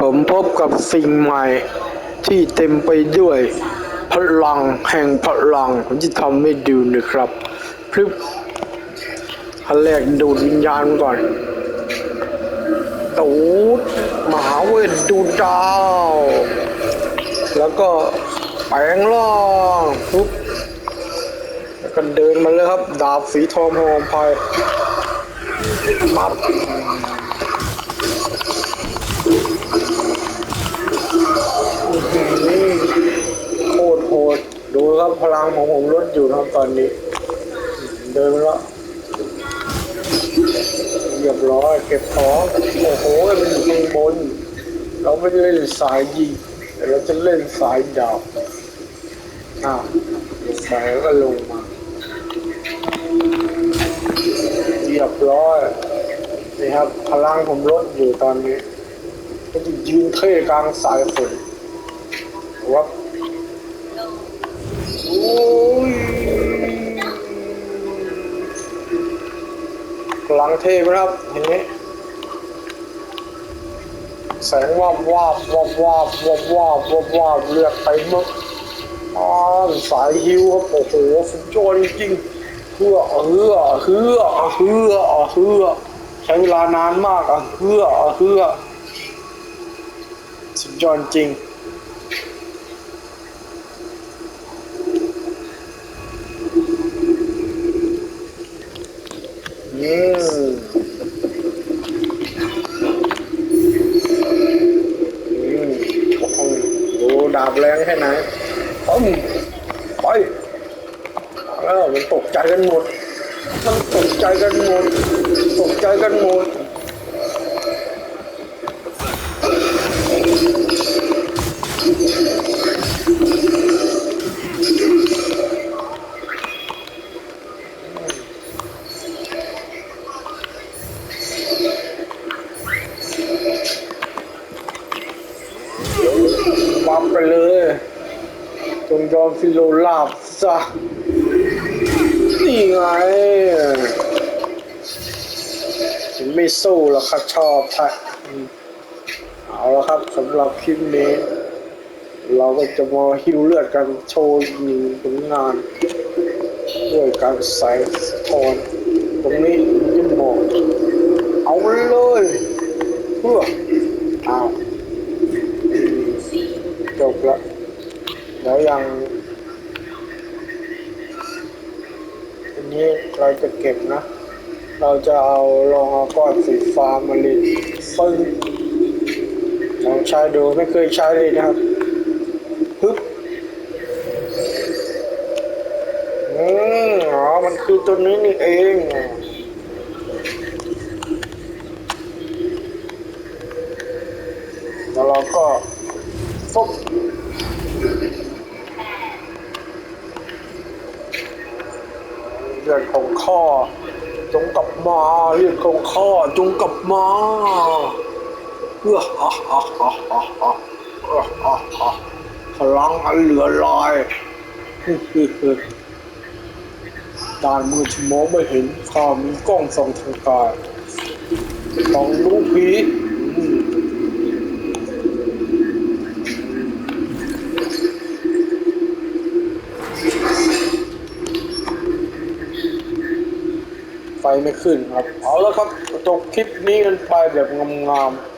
ผมพบกับสิ่งใหม่ที่เต็มไปด้วยพลังแห่งพลังผมจะทำให้ดูนะครับพรึบขั้นแรกดูดวิญญาณก่อนตูดมหาเวทดูดดาว แล้วก็แปลงร่างปุ๊บแล้วก็เดินมาเลยครับ ดาบสีทองหอมพายมับ พลังของผมลดอยู่ครับตอนนี้ เดินแล้วเรียบร้อยเก็บของโอ้โหมันอยู่ข้างบน เราไม่ได้เล่นสายยิงแต่เราจะเล่นสายดาบอ้าวสายก็ลงมาเรียบร้อยนี่ครับพลังผมลดอยู่ตอนนี้ก็จะยืนเท่กลางสายฝนวับ โอ้ยพลังเทพครับเห็นไหมแสงวาบวาบวาบวาบวาบวาบวาบวาบเลือดไปหมดอ๋อสายฮิวครับโอ้โหสุดยอดจริงเพื่อเฮือเฮือเฮือเฮือใช้เวลานานมากอะเฮือเฮือสุดยอดจริง ดูดาบแรงแค่ไหนต้มไปแล้วมันตกใจกันหมด มันตกใจกันหมด ตกใจกันหมด ปั๊บไปเลยจงยอมฟิโลลาบซะนี่ไงฉันไม่สู้หรอกครับชอบฮะอืมเอาละครับสำหรับคลิปนี้ เราก็จะมาฮิวเลือดกันโชว์หนึ่งผลงาน ด้วยการใส่ทอนตรงนี้จะมองเอาเลยเพื่อเอา จ บละแล้วยังอันนี้เราจะเก็บนะ เราจะเอาลองเอาก้อนสีฟ้ามาล่นปึ้งลองใช้ดูไม่เคยใช้เลยนะครับฮึบอืมอ๋อมันคือตัวนี้นี่เอง เรื่องของข้อจงกลับมาเรื่องของข้อจงกลับมาเอื้อฮ่าฮ่าฮ่าฮ่าฮ่าฮ่าฮ่าพลังอันเหลือลอยด่านมือชมองไม่เห็นข้ามีกล้องส่องทางกายของลูกผี ไม่ขึ้นครับ เอาแล้วครับจบคลิปนี้กันไปแบบงามๆ